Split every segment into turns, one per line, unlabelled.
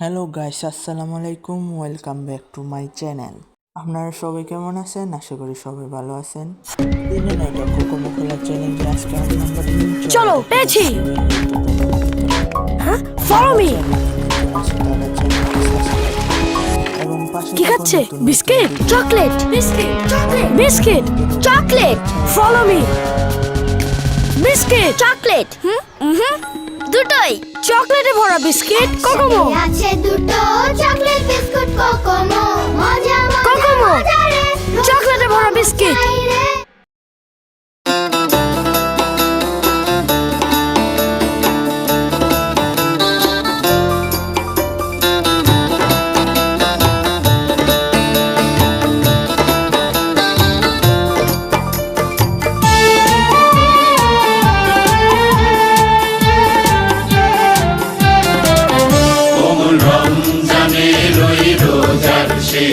Hello guys আসসালামু আলাইকুম welcome back to my channel আপনারা সবাই কেমন আছেন? আশা করি সবাই ভালো আছেন। দিনে আজকে আমি
চলো, পেয়েছি। হ্যাঁ ফলো মি কি খাচ্ছে? Biscuit chocolate. Biscuit chocolate. Biscuit chocolate. Follow me biscuit chocolate. হুম হুম। দুটোই। চকলেটে ভরা বিস্কিট কোকোমো।
আছে দুটো চকলেট বিস্কুট কোকোমো।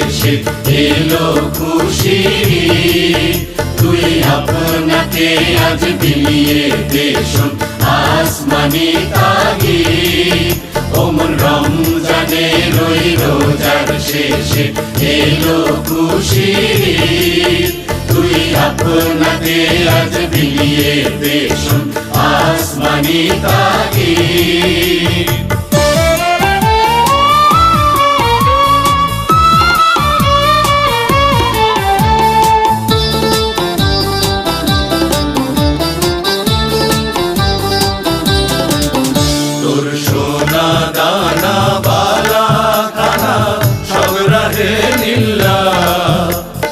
শেষে এলো খুশি। তুই আপনাকে আজ বিলিয়ে দেশন আসমানি তাগি কোমল রমজানের ওই রোজার শেষে এলো খুশি। তুই আপনাকে আজ বিলিয়ে দেশন আসমানি তাগি সোনা দানা বালা খানা সব রাহে নীলা।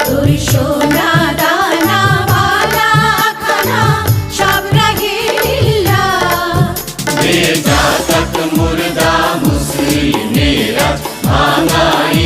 তোর সোনা দানা বালা খানা সব রাগিলা
বে জাতক মুর্দা মুসলিমেরা ভাঙাই